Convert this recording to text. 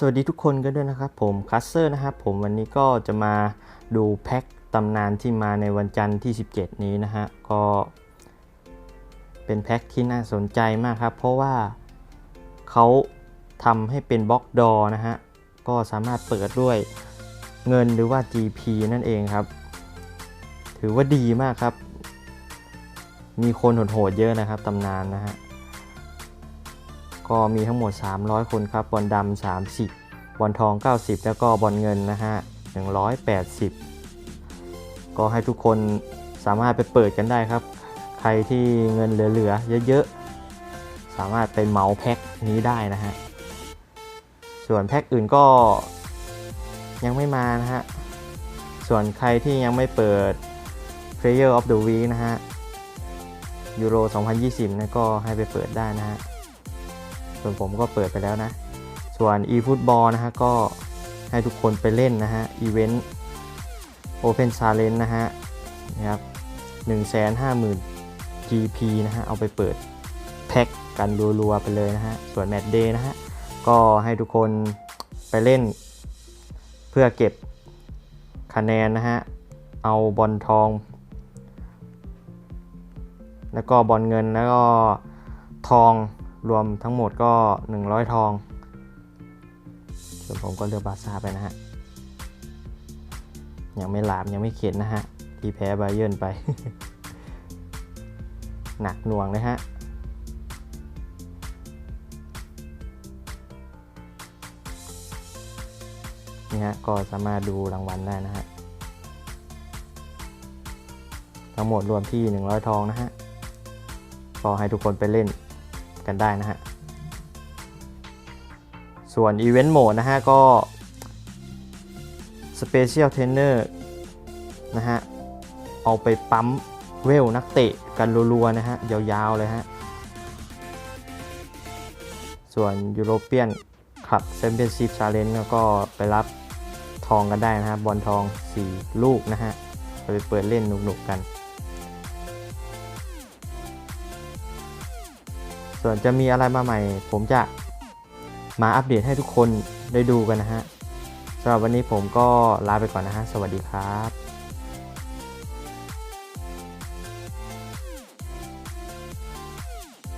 สวัสดีทุกคนกันด้วยนะครับผมคัสเซอร์นะครับผมวันนี้ก็จะมาดูแพ็คตำนานที่มาในวันจันทร์ที่ 17 นี้นะฮะก็เป็นแพ็คที่น่าสนใจมากครับ เพราะว่าเขาทำให้เป็นบล็อกดอนะฮะก็สามารถเปิดด้วยเงินหรือว่า GP นั่นเองครับ ถือว่าดีมากครับ มีคนโหดๆเยอะนะครับตำนานนะฮะ ก็มีทั้งหมด 300 คนครับบอลดำ30บอลทอง 90 แล้วก็บอลเงินนะฮะ180 ก็ให้ทุกคนสามารถไปเปิดกันได้ครับ ใครที่เงินเหลือๆเยอะๆ สามารถไปเหมาแพ็คนี้ได้นะฮะ ส่วนแพ็คอื่นก็ยังไม่มานะฮะ ส่วนใครที่ยังไม่เปิด Player of the Week นะฮะยูโร 2020นะก็ให้ไปเปิดได้นะฮะ ส่วนผมก็เปิดไปแล้วนะ ส่วน eFootball นะฮะก็ให้ทุกคนไปเล่นนะฮะอีเวนต์ Open Challenge นะฮะนะครับ150,000 GP นะฮะเอาไปเปิดแพ็กกันรัวๆไปเลยนะฮะส่วน Match Day นะฮะก็ให้ทุกคนไปเล่น เพื่อเก็บคะแนนนะฮะเอาบอลทอง แล้วก็บอลเงินแล้วก็ทอง รวมทั้งหมดก็ 100 ทอง ส่วนผมก็เลือกบาร์ซ่าไปนะฮะ ยังไม่หลามยังไม่เข็ดนะฮะ ที่แพ้บาเยิร์นไป หนักหน่วงเลยฮะนี่ฮะก็สามารถดูรางวัลได้นะฮะ ทั้งหมดรวมที่ 100 ทองนะฮะ ก็ให้ทุกคนไปเล่น กันได้นะฮะ ส่วน Event Mode นะฮะ ก็ Special Trainer นะฮะ เอาไปปั๊มเวลนักเตะกันรัวๆนะฮะ ยาวๆเลยฮะ ส่วน European Club Championship Challenge ก็ไปรับทองกันได้นะฮะบอลทอง 4 ลูกนะฮะ ไปเปิดเล่นหนุกๆกัน ส่วนจะมีอะไรมาใหม่ ผมจะมาอัปเดตให้ทุกคนได้ดูกันนะฮะสำหรับวันนี้ผมก็ลาไปก่อนนะฮะ สวัสดีครับ